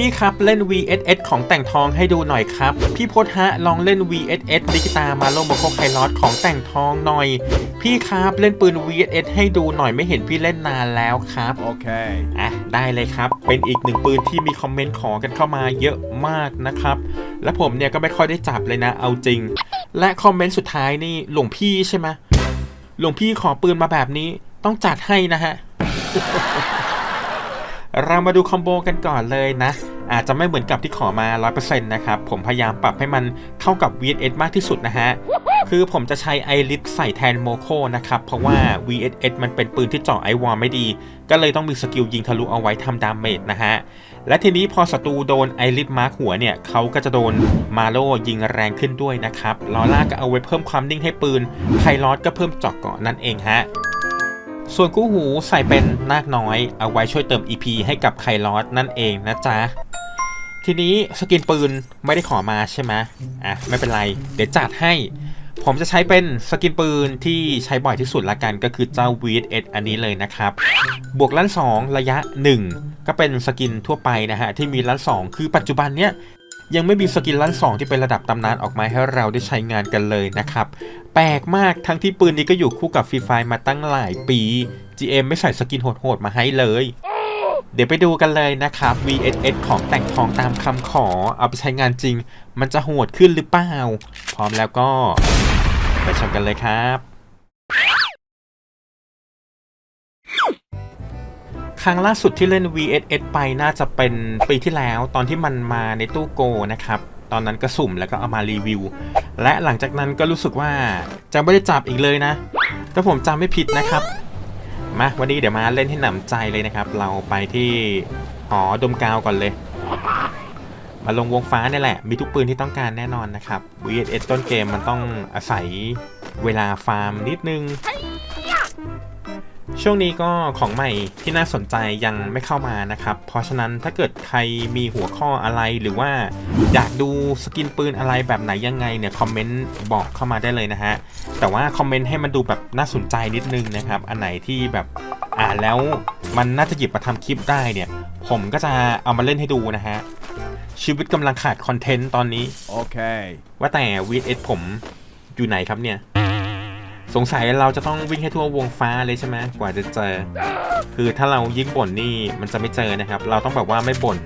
พี่ครับเล่น VSS ของแต่งทองให้ดูหน่อยครับ พี่พศฮะลองเล่น VSS ดิกิตามาโลโมโคไคลอสของแต่งทองหน่อย พี่ครับเล่นปืน VSS ให้ดูหน่อยไม่เห็นพี่เล่นนานแล้วครับ Okay. อะได้เลยครับ เป็นอีกหนึ่งปืนที่มีคอมเมนต์ขอกันเข้ามาเยอะมากนะครับ และผมเนี่ยก็ไม่ค่อยได้จับเลยนะ เอาจริง และคอมเมนต์สุดท้ายนี่หลวงพี่ใช่ไหมหลวงพี่ขอปืนมาแบบนี้ต้องจัดให้นะฮะ เรามาดูคอมโบกันก่อนเลยนะ อาจจะไม่เหมือนกับที่ขอมา 100%นะครับ ผมพยายามปรับให้มันเข้ากับ VSS มากที่สุดนะฮะ คือผมจะใช้ไอริสใส่แทนโมโคนะครับ เพราะว่า VSS มันเป็นปืนที่เจาะไอวอลไม่ดี ก็เลยต้องมีสกิลยิงทะลุเอาไว้ทำดาเมจนะฮะ และทีนี้พอศัตรูโดนไอริสมาร์คหัวเนี่ยเขาก็จะโดนมาโลยิงแรงขึ้นด้วยนะครับลอล่าก็เอาไว้เพิ่มความนิ่งให้ปืนไคลอสก็เพิ่มเจาะเกาะนั่นเองฮะ ส่วนกู้หูใส่เป็นนาคน้อย เอาไว้ช่วยเติม EP ให้กับไคลอสนั่นเองนะจ๊ะ ทีนี้สกินปืนไม่ได้ขอมาใช่ไหมอะไม่เป็นไร เดี๋ยวจัดให้ ผมจะใช้เป็นสกินปืนที่ใช้บ่อยที่สุดละกันก็คือเจ้า VS อันนี้เลยนะครับ บวกล้าน2 ระยะ 1 ก็เป็นสกินทั่วไปนะฮะที่มีล้าน2 คือปัจจุบันเนี้ย ยังไม่มีสกินล้าน2 ที่เป็นระดับตำนานออกมาให้เราได้ใช้งานกันเลยนะครับ แปลกมากทั้งที่ปืนนี้ก็อยู่คู่กับฟรีไฟมาตั้งหลายปี GM ไม่ใส่สกินโหดๆมาให้เลยเดี๋ยวไปดูกันเลยนะครับ VSS ของแต่งทองตามคำขอ เอาไปใช้งานจริง มันจะโหดขึ้นหรือเปล่า พร้อมแล้วก็ ไปชมกันเลยครับ รั้งล่าสุดที่เล่น VSS ไปน่าจะเป็นปีที่แล้วตอนที่มันมาในตู้โกนะครับตอนนั้นก็สุ่มแล้วก็เอามารีวิว และหลังจากนั้นก็รู้สึกว่าจะไม่ได้จับอีกเลยนะ ถ้าผมจำไม่ผิดนะครับ มาวันนี้เดี๋ยวมาเล่นให้หนำใจเลยนะครับ เราไปที่หอดมกาวก่อนเลย มาลงวงฟ้านี่แหละ มีทุกปืนที่ต้องการแน่นอนนะครับ VSS ต้นเกมมันต้องอาศัยเวลาฟาร์มนิดนึง ช่วงนี้ก็ของใหม่ที่น่าสนใจยังไม่เข้ามานะครับ เพราะฉะนั้นถ้าเกิดใครมีหัวข้ออะไรหรือว่าอยากดูสกินปืนอะไรแบบไหนยังไงเนี่ยคอมเมนต์บอกเข้ามาได้เลยนะฮะ แต่ว่าคอมเมนต์ให้มันดูแบบน่าสนใจนิดนึงนะครับ อันไหนที่แบบอ่านแล้วมันน่าจะหยิบมาทำคลิปได้เนี่ย ผมก็จะเอามาเล่นให้ดูนะฮะ ชีวิตกำลังขาดคอนเทนต์ตอนนี้ Okay. ว่าแต่ VS ผมอยู่ไหนครับเนี่ย สงสัยเราจะต้องวิ่งให้ทั่ววงฟ้าเลยใช่ไหมกว่าจะเจอ คือถ้าเรายิ่งบ่นนี่มันจะไม่เจอนะครับ เราต้องแบบว่าไม่บ่น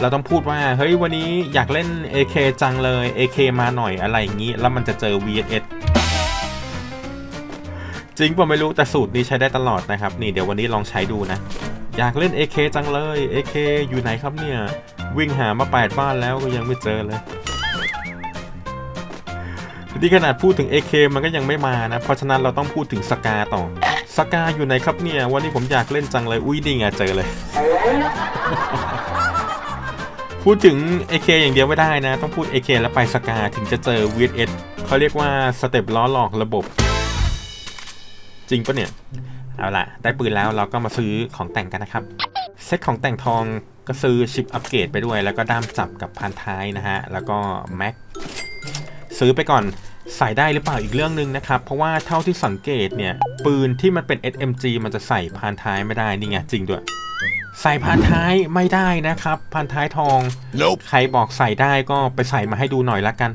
เราต้องพูดว่าเฮ้ยวันนี้อยากเล่น AK จังเลย AK มาหน่อยอะไรอย่างนี้ แล้วมันจะเจอ VS จริงผมไม่รู้แต่สูตรนี้ใช้ได้ตลอดนะครับ นี่เดี๋ยววันนี้ลองใช้ดูนะ อยากเล่น AK จังเลย AK อยู่ไหนครับเนี่ย วิ่งหามาแปดบ้านแล้วก็ยังไม่เจอเลย นี่ขนาดพูดถึง AK มันก็ยังไม่มานะ เพราะฉะนั้นเราต้องพูดถึงสกาต่อ สกาอยู่ไหนครับเนี่ย วันนี้ผมอยากเล่นจังเลย อุ้ยนี่ไงเจอเลย พูดถึง AK อย่างเดียวไม่ได้นะ ต้องพูด AK แล้วไปสกาถึงจะเจอ VS เขาเรียกว่าสเต็ปล้อหลอกระบบ จริงปะเนี่ย เอาล่ะ ได้ปืนแล้วเราก็มาซื้อของแต่งกันนะครับ เซตของแต่งทองก็ซื้อชิปอัปเกรดไปด้วย แล้วก็ด้ามจับกับพานท้ายนะฮะ แล้วก็แม็ก ซื้อไปก่อนใส่ได้หรือเปล่าอีกเรื่องหนึ่งนะครับ เพราะว่าเท่าที่สังเกตเนี่ย ปืนที่มันเป็น SMG มันจะใส่พานท้ายไม่ได้นี่ไงจริงด้วย ใส่พานท้ายไม่ได้นะครับพานท้ายทอง Nope. ใครบอกใส่ได้ก็ไปใส่มาให้ดูหน่อยละกัน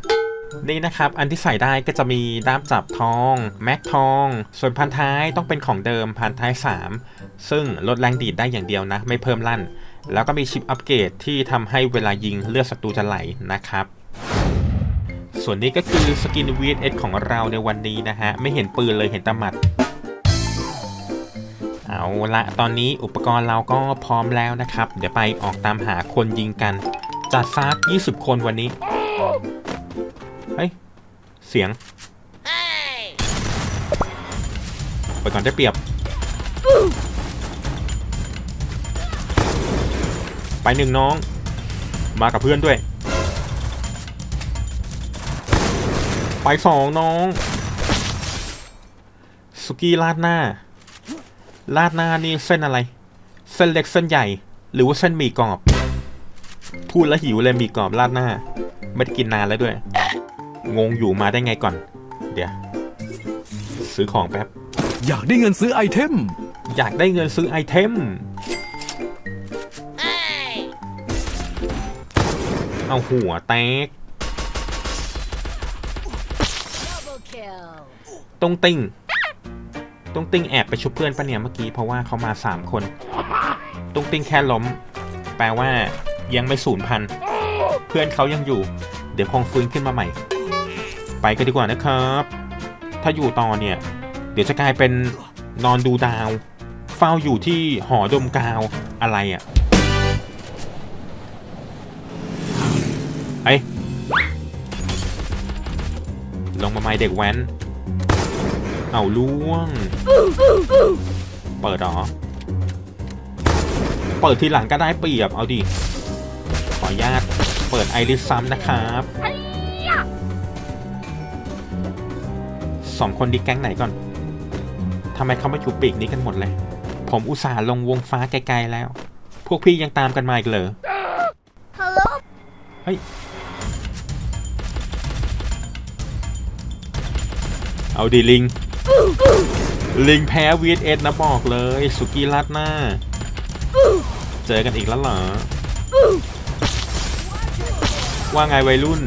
นี่นะครับ อันที่ใส่ได้ก็จะมีด้ามจับทอง แม็กทอง ส่วนพันท้ายต้องเป็นของเดิมพันท้าย 3 ซึ่งลดแรงดีดได้อย่างเดียวนะ ไม่เพิ่มลั่น แล้วก็มีชิปอัปเกรดที่ทำให้เวลายิงเลือดศัตรูจะไหลนะครับ ส่วนนี้ก็คือสกิน VSS ของเราในวันนี้นะฮะ ไม่เห็นปืนเลยเห็นแตหมัด เอาละตอนนี้อุปกรณ์เราก็พร้อมแล้วนะครับ เดี๋ยวไปออกตามหาคนยิงกัน จัดซัก 20 คนวันนี้ เฮ้ย เสียงไปก่อนได้เปรียบ ไปหนึ่งน้อง มากับเพื่อนด้วย ไปสองน้อง สุกี้ราดหน้า ราดหน้านี่เส้นอะไร เส้นเล็กเส้นใหญ่ หรือว่าเส้นหมี่กรอบ พูดแล้วหิวเลยหมี่กรอบราดหน้า ไม่ได้กินนานแล้วด้วย งงอยู่มาได้ไงก่อน เดี๋ยว ซื้อของแป๊บ อยากได้เงินซื้อไอเทม อยากได้เงินซื้อไอเทม เอาหัวแตก ตรงติงตรงติงแอบไปชุบเพื่อนปะเนี่ยเมื่อกี้เพราะว่าเขามาสามคน ตรงติงแค่ล้ม แปลว่ายังไม่สูญพัน เพื่อนเขายังอยู่ เดี๋ยวคงฟื้นขึ้นมาใหม่ ไปกันดีกว่านะครับ ถ้าอยู่ต่อเนี่ย เดี๋ยวจะกลายเป็นนอนดูดาว เฝ้าอยู่ที่หอดมกาวอะไรอะ่ะไอ้ลงมาไม่เด็กแว้น เอาล่วง เปิดเหรอ เปิดทีหลังก็ได้เปรียบ เอาดิ ขออนุญาต เปิดไอริสซ้ำนะครับสองคนดีแก๊งไหนก่อน ทำไมเขามาอยู่ปีกนี้กันหมดเลย ผมอุตส่าห์ลงวงฟ้าไกลๆแล้ว พวกพี่ยังตามกันมาอีกเหรอ Hello? เฮ้ย เอาดิลิง ลิงแพ้ VS นะบอกเลย สุกี้รัดหน้า เจอกันอีกแล้วเหรอ ว่าไงวัยรุ่น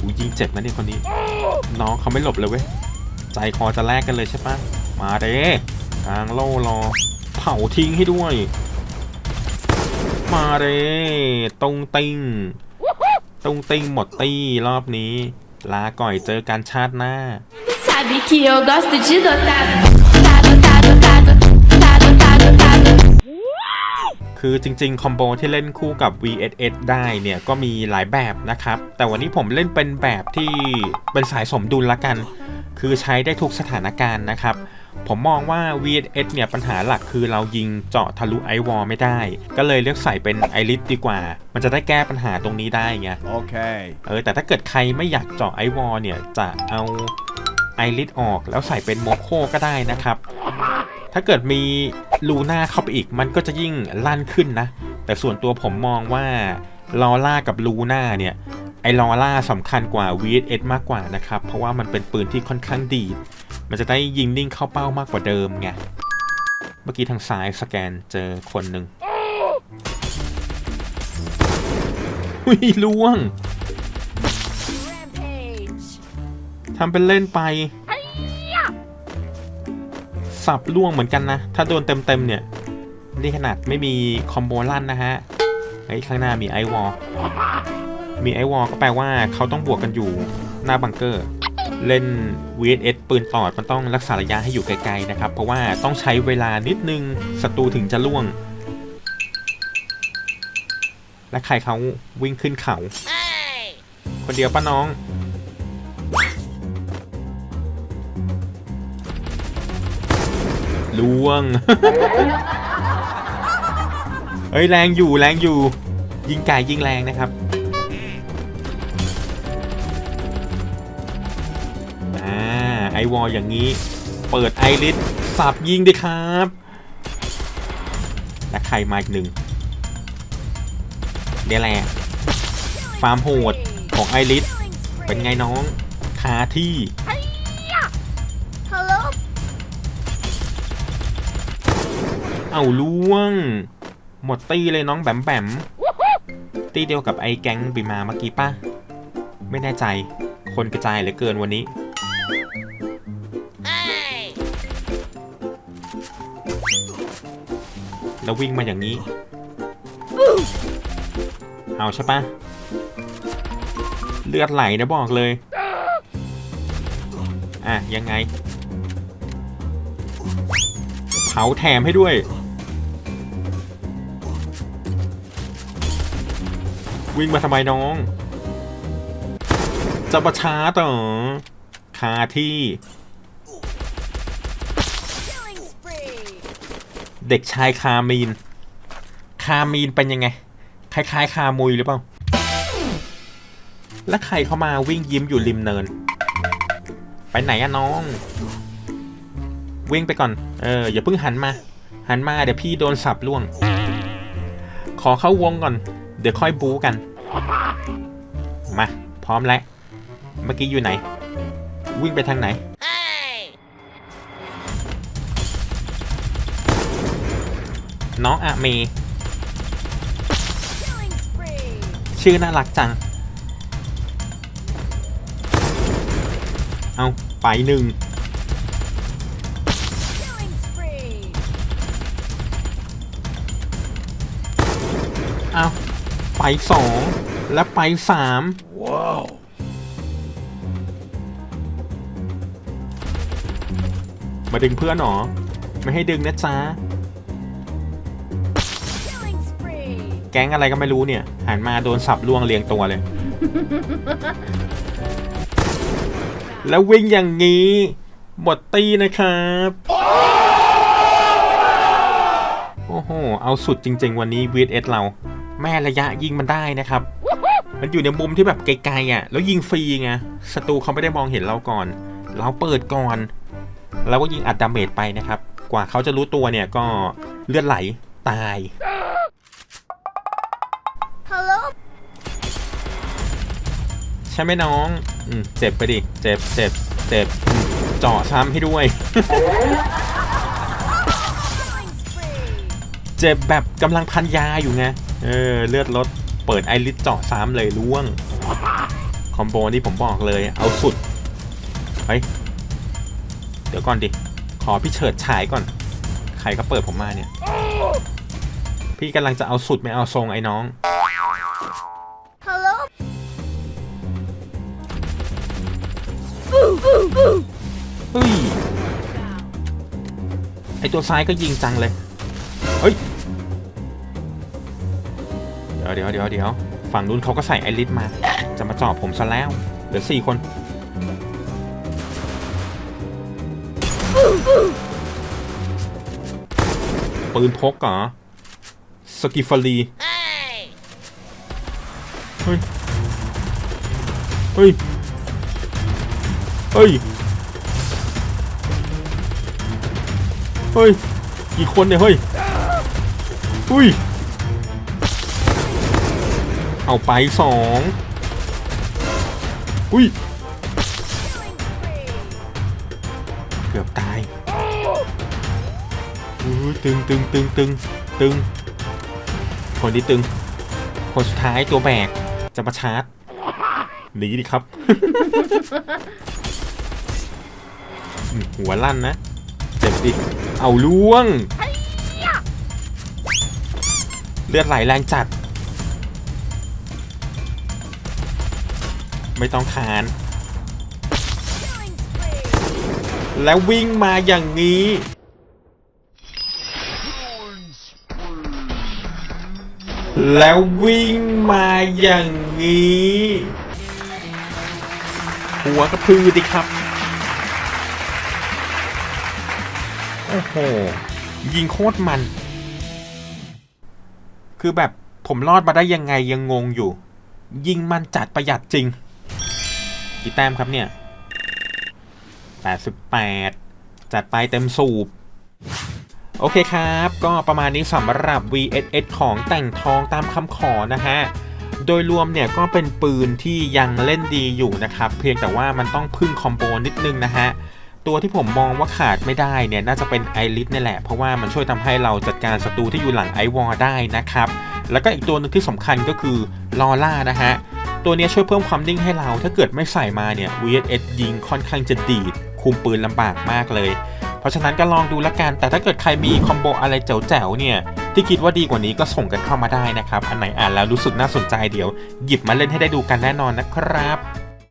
อูยิงเจ็บนะเนี่ยคนนี้ น้องเขาไม่หลบเลยเว้ย ใจคอจะแลกกันเลยใช่ปะมาเด้กลางโล่รอ เผาทิ้งให้ด้วย มาเด้ตรงติงตรงติงหมดตี้รอบนี้ ลาก่อยเจอกันชาติหน้า Sabe que eu gosto de dotado. Dotado, dotado, dotado. Dotado, dotado, dotado. คือจริงๆ คอมโบที่เล่นคู่กับ VSS ได้เนี่ย ก็มีหลายแบบนะครับ แต่วันนี้ผมเล่นเป็นแบบที่เป็นสายสมดุลละกัน คือใช้ได้ทุกสถานการณ์นะครับ ผมมองว่า VSS เนี่ย ปัญหาหลักคือเรายิงเจาะทะลุไอวอลไม่ได้ ก็เลยเลือกใส่เป็นไอริสดีกว่า มันจะได้แก้ปัญหาตรงนี้ได้ไง Okay. เออแต่ถ้าเกิดใครไม่อยากเจาะไอวอลเนี่ยจะเอา ไอริสออกแล้วใส่เป็นโมโคก็ได้นะครับ ถ้าเกิดมีลูน่าเข้าไปอีกมันก็จะยิ่งลั่นขึ้นนะ แต่ส่วนตัวผมมองว่าลอล่ากับลูน่าเนี่ยไอลอล่าสำคัญกว่า VSS มากกว่านะครับ เพราะว่ามันเป็นปืนที่ค่อนข้างดี มันจะได้ยิงนิ่งเข้าเป้ามากกว่าเดิมไง เมื่อกี้ทางซ้ายสแกนเจอคนหนึ่งหุยล่วง ทำเป็นเล่นไปสับล่วงเหมือนกันนะ ถ้าโดนเต็มๆเนี่ย นี่ขนาดไม่มีคอมโบลั่นนะฮะไอ้ข้างหน้ามีไอวอลมีไอวอลก็แปลว่าเขาต้องบวกกันอยู่หน้าบังเกอร์ เล่น VSS ปืนตอดมันต้องรักษาระยะให้อยู่ไกลๆนะครับ เพราะว่าต้องใช้เวลานิดนึงศัตรูถึงจะล่วง และใครเขาวิ่งขึ้นเขา คนเดียวป้าน้อง ล่วง เฮ้ยแรงอยู่แรงอยู่ ยิงไก่ยิงแรงนะครับอ่าไอวอลอย่างนี้ เปิดไอริสสับยิงดิครับและใครมาอีกหนึ่งเนี่ยแลฟาร์มโหดของไอริสเป็นไงน้องคาที่ เอาล่วง หมดตีเลยน้องแบมแบมตีเดียวกับไอ้แก๊งบีมาเมื่อกี้ป่ะ ไม่แน่ใจ คนกระจายเหลือเกินวันนี้ Hey! แล้ววิ่งมาอย่างนี้ เอาใช่ปะเลือดไหลนะบอกเลย อะ ยังไง เผาแถมให้ด้วย วิ่งมาทำไมน้อง จะประช้าต่อคาที่ เด็กชายคามีน คามีนเป็นยังไง คล้ายๆ คามุยหรือเปล่า แล้วใครเข้ามาวิ่งยิ้มอยู่ริมเนิน ไปไหนอะน้อง วิ่งไปก่อน เออ อย่าเพิ่งหันมา หันมาเดี๋ยวพี่โดนสับล่วง ขอเข้าวงก่อน เดี๋ยวค่อยบู๊กัน มา พร้อมแล้ว เมื่อกี้อยู่ไหน วิ่งไปทางไหน Hey! น้องอะเม ชื่อน่ารักจัง เอาไปหนึ่งเอา ไปสองและไปสามว้าวมาดึงเพื่อนหรอ ไม่ให้ดึงนะจ๊ะ Killing spree. แก๊งอะไรก็ไม่รู้เนี่ยหันมาโดนสับล่วงเรียงตัวเลย แล้ววิ่งอย่างนี้หมดตีนะครับ โอ้โห เอาสุดจริง ๆ วันนี้ VS เรา แม่ระยะยิงมันได้นะครับ มันอยู่ในมุมที่แบบไกลๆอะ แล้วยิงฟรีไงศัตรูเขาไม่ได้มองเห็นเราก่อน เราเปิดก่อนเราก็ยิงอัดดาเมจไปนะครับ กว่าเขาจะรู้ตัวเนี่ยก็เลือดไหลตาย Hello. ใช่ไหมน้องอืมเจ็บไปดิ เจ็บเจ็บเจ็บอืมเจาะซ้ำให้ด้วย Killing spree. เจ็บแบบกำลังพันยาอยู่ไง เออเลือดลดเปิดไอริสเจาะซ้ำเลยล่วง คอมโบนี่ผมบอกเลยเอาสุดเฮ้ยเดี๋ยวก่อนดิ ขอพี่เฉิดฉายก่อน ใครก็เปิดผมมาเนี่ย พี่กำลังจะเอาสุดไม่เอาทรงไอ้น้อง Hello. เฮ้ยไอตัวซ้ายก็ยิงจังเลย เฮ้ย เดี๋ยวเดี๋ยวเดี๋ยวฝั่งนู้นเขาก็ใส่ไอริสมา จะมาจอบผมซะแล้ว เหลือสี่คน ปืนพกเหรอ สกิฟารีเฮ้ย เฮ้ย เฮ้ย เฮ้ย กี่คนเนี่ยเฮ้ย อุ้ย เอาไปสองอุ้ย เกือบตายอุ้ยตึงตึงตึงตึงตึง คนที่ตึง คนสุดท้ายตัวแบก จะมาชาร์จหนีดิครับ หัวลั่นนะ เจ็บดิ เอาล่วง เลือดไหลแรงจัด ไม่ต้องคาน แล้ววิ่งมาอย่างนี้ แล้ววิ่งมาอย่างนี้ หัวกระพือดิครับ โอ้โห ยิงโคตรมัน คือแบบผมรอดมาได้ยังไงยังงงอยู่ ยิงมันจัดประหยัดจริง กี่แต้มครับเนี่ย 88 จัดไปเต็มสูบ โอเคครับ ก็ประมาณนี้สำหรับ VSS ของแต่งทองตามคำขอนะฮะ โดยรวมเนี่ยก็เป็นปืนที่ยังเล่นดีอยู่นะครับ เพียงแต่ว่ามันต้องพึ่งคอมโบนิดนึงนะฮะตัวที่ผมมองว่าขาดไม่ได้เนี่ยน่าจะเป็นไอริสนี่แหละ เพราะว่ามันช่วยทำให้เราจัดการศัตรูที่อยู่หลังไอวอลได้นะครับ แล้วก็อีกตัวหนึงที่สำคัญก็คือลอล่านะฮะ ตัวนี้ช่วยเพิ่มความนิ่งให้เรา ถ้าเกิดไม่ใส่มาเนี่ย VSS ยิงค่อนข้างจะดีด คุมปืนลำบากมากเลย เพราะฉะนั้นก็ลองดูละกัน แต่ถ้าเกิดใครมีคอมโบอะไรแจ๋วๆเนี่ย ที่คิดว่าดีกว่านี้ก็ส่งกันเข้ามาได้นะครับ อันไหนอ่านแล้วรู้สึกน่าสนใจเดี๋ยว หยิบมาเล่นให้ได้ดูกันแน่นอนนะครับ